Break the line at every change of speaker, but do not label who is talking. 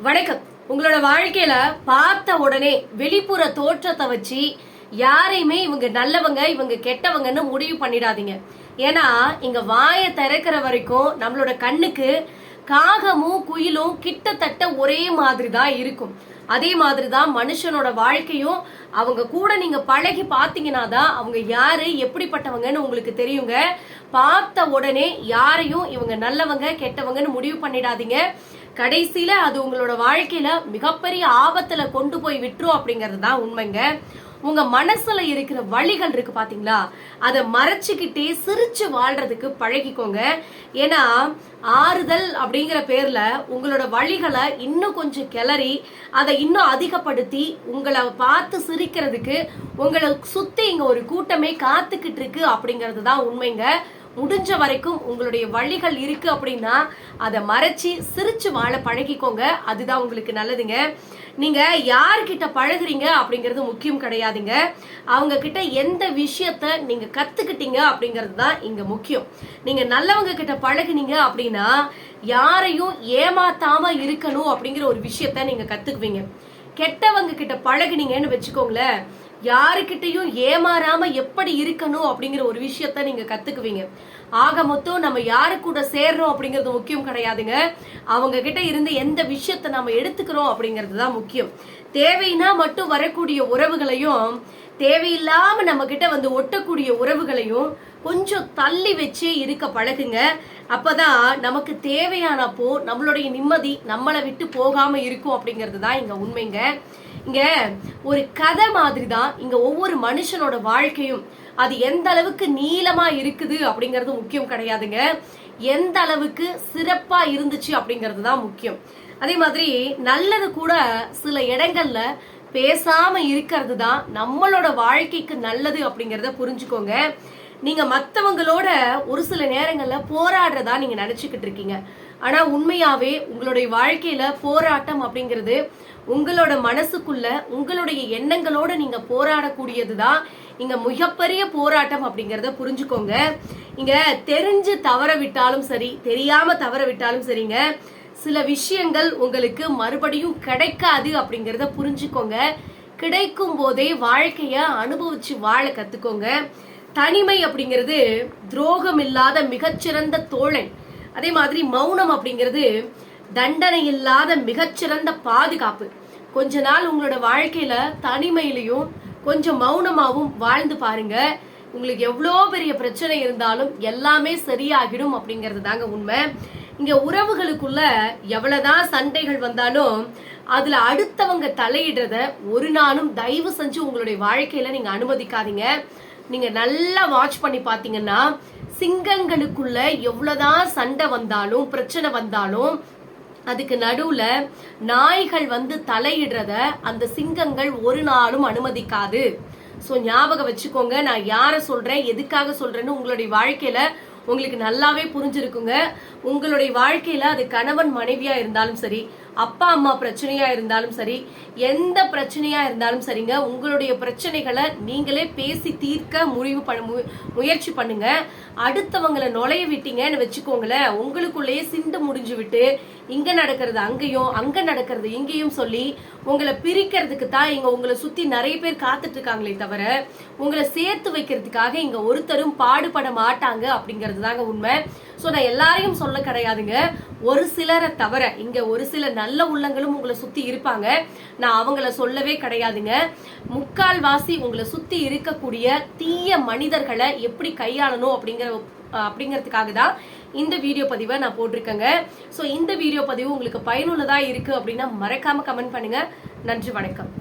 வணக்கம். உங்களோட வாழ்க்கையில பார்த்த உடனே வெளிப்புற தோற்றத்தை வச்சு யாரையுமே இவங்க நல்லவங்க இவங்க கெட்டவங்கன்னு முடிவு பண்ணிடாதீங்க. ஏன்னா இங்க வாயை திறக்கிற வரைக்கும் நம்மளோட கண்ணுக்கு காகமும் குயிலும் கிட்டத்தட்ட ஒரே மாதிரி தான் இருக்கும். அதே மாதிரி தான் மனுஷனோட வாழ்க்கையும். அவங்க கூட நீங்க பழகி பார்த்தீங்கன்னா தான் அவங்க யாரு எப்படிப்பட்டவங்கன்னு உங்களுக்கு தெரியுங்க. பார்த்த உடனே யாரையும் இவங்க நல்லவங்க கெட்டவங்கன்னு முடிவு பண்ணிடாதீங்க. கடைசியில அது உங்களோட வாழ்க்கையில மிகப்பெரிய ஆபத்துல கொண்டு போய் விட்டுரும் அப்படிங்கிறது தான் உண்மைங்க. உங்க மனசுல இருக்கிற வழிகள் இருக்கு பாத்தீங்களா? அதை மறைச்சுக்கிட்டே சிரிச்சு வாழ்றதுக்கு பழகிக்கோங்க. ஏன்னா ஆறுதல் அப்படிங்கிற பேர்ல உங்களோட வழிகளை இன்னும் கொஞ்சம் கிளறி அதை இன்னும் அதிகப்படுத்தி உங்களை பார்த்து சிரிக்கிறதுக்கு உங்களை சுத்தி இங்க ஒரு கூட்டமே காத்துக்கிட்டு இருக்கு அப்படிங்கிறது தான் உண்மைங்க. முடிஞ்ச வரைக்கும் உங்களுடைய வழிகள் இருக்கு அப்படின்னா அதை மறைச்சி சிரிச்சு வாழ பழகிக்கோங்க. அதுதான் உங்களுக்கு நல்லதுங்க. நீங்க யார்கிட்ட பழகுறீங்க அப்படிங்கிறது முக்கியம் கிடையாதுங்க. அவங்க கிட்ட எந்த விஷயத்த நீங்க கத்துக்கிட்டீங்க அப்படிங்கிறது தான் இங்க முக்கியம். நீங்க நல்லவங்க கிட்ட பழகுனீங்க அப்படின்னா யாரையும் ஏமாத்தாம இருக்கணும் அப்படிங்கிற ஒரு விஷயத்த நீங்க கத்துக்குவீங்க. கெட்டவங்க கிட்ட பழகுனீங்கன்னு வச்சுக்கோங்களேன். யாருக்கிட்டையும் ஏமாறாம எப்படி இருக்கணும் அப்படிங்கிற ஒரு விஷயத்த நீங்க கத்துக்குவீங்க. ஆக மொத்தம் நம்ம யாரு கூட சேர்றோம் அப்படிங்கிறது முக்கியம் கிடையாதுங்க. அவங்க கிட்ட இருந்து எந்த விஷயத்த நம்ம எடுத்துக்கிறோம் அப்படிங்கிறது தான் முக்கியம். தேவைன்னா மட்டும் வரக்கூடிய உறவுகளையும் தேவையில்லாம நம்ம கிட்ட வந்து ஒட்டக்கூடிய உறவுகளையும் கொஞ்சம் தள்ளி வச்சு இருக்க பழகுங்க. அப்பதான் நமக்கு தேவையானப்போ நம்மளுடைய நிம்மதி நம்மளை விட்டு போகாம இருக்கும் அப்படிங்கிறது தான் இங்க உண்மைங்க. இங்க ஒரு கதை மாதிரி தான் இங்க ஒவ்வொரு மனுஷனோட வாழ்க்கையும். அது எந்த அளவுக்கு நீளமா இருக்குது அப்படிங்கிறது முக்கியம் கிடையாதுங்க. எந்த அளவுக்கு சிறப்பா இருந்துச்சு அப்படிங்கிறது தான் முக்கியம். அதே மாதிரி நல்லது கூட சில இடங்கள்ல பேசாம இருக்கிறது தான் நம்மளோட வாழ்க்கைக்கு நல்லது அப்படிங்கறத புரிஞ்சுக்கோங்க. நீங்க மத்தவங்களோட ஒரு சில நேரங்கள்ல போராடுறதா நீங்க நினைச்சுக்கிட்டு இருக்கீங்க. ஆனா உண்மையாவே உங்களுடைய வாழ்க்கையில போராட்டம் அப்படிங்கிறது உங்களோட மனசுக்குள்ள உங்களுடைய எண்ணங்களோட நீங்க போராடக்கூடியது தான் இங்க மிகப்பெரிய போராட்டம் அப்படிங்கறத புரிஞ்சுக்கோங்க. இங்க தெரிஞ்சு தவற விட்டாலும் சரி தெரியாம தவற விட்டாலும் சரிங்க. சில விஷயங்கள் உங்களுக்கு மறுபடியும் கிடைக்காது அப்படிங்கறத புரிஞ்சுக்கோங்க. கிடைக்கும் போதே வாழ்க்கைய அனுபவிச்சு வாழ கத்துக்கோங்க. தனிமை அப்படிங்கிறது துரோகம் இல்லாத மிகச்சிறந்த தோழன். அதே மாதிரி மௌனம் அப்படிங்கிறது தண்டனை இல்லாத மிகச்சிறந்த பாதுகாப்பு. கொஞ்ச நாள் உங்களோட வாழ்க்கையில தனிமையிலையும் கொஞ்சம் மௌனமாவும் வாழ்ந்து பாருங்க. உங்களுக்கு எவ்வளோ பெரிய பிரச்சனை இருந்தாலும் எல்லாமே சரியாகிடும் அப்படிங்கிறது தாங்க உண்மை. இங்க உறவுகளுக்குள்ள எவ்வளவுதான் சண்டைகள் வந்தாலும் அதுல அடுத்தவங்க தலையிடுறத ஒரு நாளும் தயவு செஞ்சு உங்களுடைய வாழ்க்கையில நீங்க அனுமதிக்காதீங்க. நீங்க நல்லா வாட்ச் பண்ணி பாத்தீங்கன்னா சிங்கங்களுக்குள்ள எவ்வளவுதான் சண்டை வந்தாலும் பிரச்சனை வந்தாலும் அதுக்கு நடுவுல நாய்கள் வந்து தலையிடுறத அந்த சிங்கங்கள் ஒரு நாளும் அனுமதிக்காது. சோ ஞாபகம் வச்சுக்கோங்க நான் யார சொல்றேன் எதுக்காக சொல்றேன்னு உங்களுடைய வாழ்க்கையில உங்களுக்கு நல்லாவே புரிஞ்சிருக்குங்க. உங்களுடைய வாழ்க்கையில அது கணவன் மனைவியா இருந்தாலும் சரி அப்பா அம்மா பிரச்சனையா இருந்தாலும் சரி எந்த பிரச்சனையா இருந்தாலும் சரிங்க. உங்களுடைய பிரச்சனைகளை நீங்களே பேசி தீர்க்க முடிவு பண்ண மு- முயற்சி பண்ணுங்க. அடுத்தவங்களை நுழைய விட்டீங்கன்னு வச்சுக்கோங்களேன் உங்களுக்குள்ளேயே சிண்டு முடிஞ்சு விட்டு இங்க நடக்கிறது அங்கேயும் அங்க நடக்கிறது இங்கேயும் சொல்லி உங்களை பிரிக்கிறதுக்கு தான் இங்க உங்களை சுத்தி நிறைய பேர் காத்துட்டு இருக்காங்களே தவிர உங்களை சேர்த்து வைக்கிறதுக்காக இங்க ஒருத்தரும் பாடுபட மாட்டாங்க அப்படிங்கிறது தாங்க உண்மை. சோ நான் எல்லாரையும் சொல்ல கிடையாதுங்க. ஒரு சிலரை தவிர இங்க ஒரு சில நல்ல உள்ளங்களும் உங்களை சுத்தி இருப்பாங்க. நான் அவங்கள சொல்லவே கிடையாதுங்க. முக்கால்வாசி உங்களை சுத்தி இருக்கக்கூடிய தீய மனிதர்களை எப்படி கையாளணும் அப்படிங்கிற அப்படிங்கிறதுக்காக தான் இந்த வீடியோ பதிவை நான் போட்டிருக்கேங்க. ஸோ இந்த வீடியோ பதிவு உங்களுக்கு பயனுள்ளதாக இருக்கு அப்படின்னா மறக்காமல் கமெண்ட் பண்ணுங்கள் நன்றி வணக்கம்.